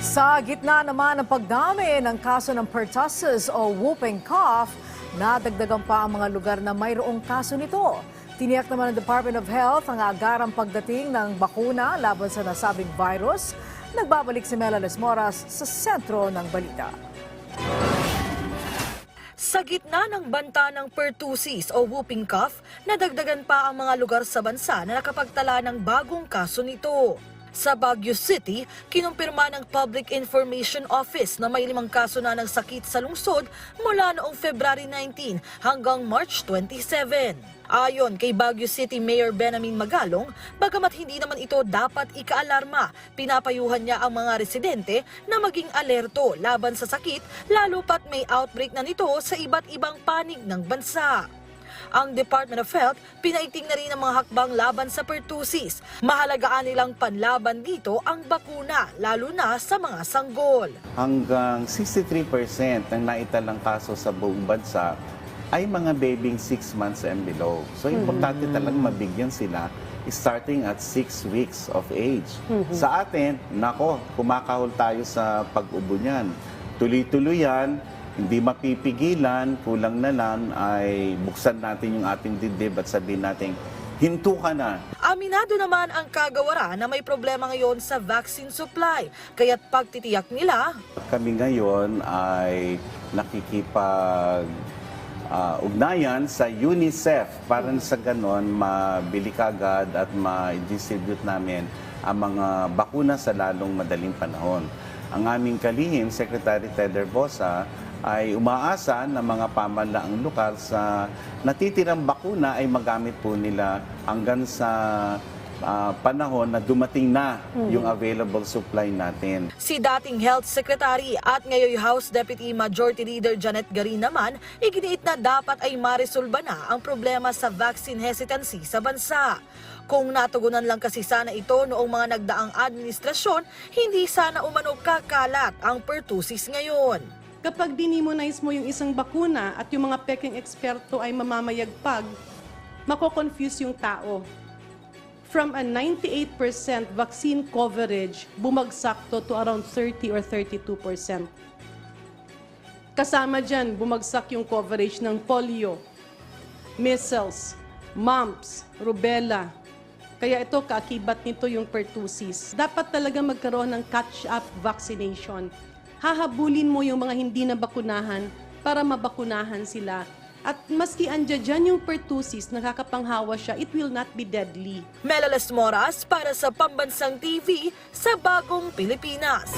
Sa gitna naman ng pagdami ng kaso ng pertussis o whooping cough, nadagdagan pa ang mga lugar na mayroong kaso nito. Tiniyak naman ng Department of Health ang agarang pagdating ng bakuna laban sa nasabing virus. Nagbabalik si Mela Moras sa sentro ng balita. Sa gitna ng banta ng pertussis o whooping cough, nadagdagan pa ang mga lugar sa bansa na nakapagtala ng bagong kaso nito. Sa Baguio City, kinumpirma ng Public Information Office na may limang kaso na ng sakit sa lungsod mula noong February 19 hanggang March 27. Ayon kay Baguio City Mayor Benjamin Magalong, bagamat hindi naman ito dapat ikaalarma, pinapayuhan niya ang mga residente na maging alerto laban sa sakit lalo pat may outbreak na nito sa iba't ibang panig ng bansa. Ang Department of Health, pinaiting na rin ang mga hakbang laban sa pertussis. Mahalagaan nilang panlaban dito ang bakuna, lalo na sa mga sanggol. hanggang 63% ng naitalang kaso sa buong bansa ay mga babying 6 months and below. So, importante talagang mabigyan sila starting at 6 weeks of age. Sa atin, nako, kumakahol tayo sa pag-ubo niyan. Tuloy-tuloy yan, hindi mapipigilan, kulang na lang ay buksan natin yung ating dibdib at sabihin natin, hinto ka na, Aminado naman ang kagawaran na may problema ngayon sa vaccine supply, kaya't pagtitiyak nila, Kami ngayon ay nakikipag ah, ugnayan sa UNICEF para sa ganon mabili kagad at ma-distribute namin ang mga bakuna sa lalong madaling panahon. Ang aming kalihim, Secretary Ted Herbosa, ay umaasa na mga pamalaang lokal sa natitirang bakuna ay magamit po nila hanggang sa ah, panahon na dumating na yung available supply natin. Si dating Health Secretary at ngayon House Deputy Majority Leader Janet Garin naman, iginiit na dapat ay maresolba na ang problema sa vaccine hesitancy sa bansa. Kung natugunan lang kasi sana ito noong mga nagdaang administrasyon, hindi sana umano kakalat ang pertussis ngayon. Kapag dinimonize mo yung isang bakuna at yung mga peking eksperto ay mamamayagpag, mako-confuse yung tao. From a 98% vaccine coverage, bumagsak to to around 30 or 32%. Kasama dyan, bumagsak yung coverage ng polio, measles, mumps, rubella. Kaya ito, kaakibat nito yung pertussis. Dapat talaga magkaroon ng catch-up vaccination. Hahabulin mo yung mga hindi na bakunahan para mabakunahan sila. At maski andyan dyan yung pertussis, nakakapanghawa siya, it will not be deadly. Melalas Moras para sa Pambansang TV sa Bagong Pilipinas.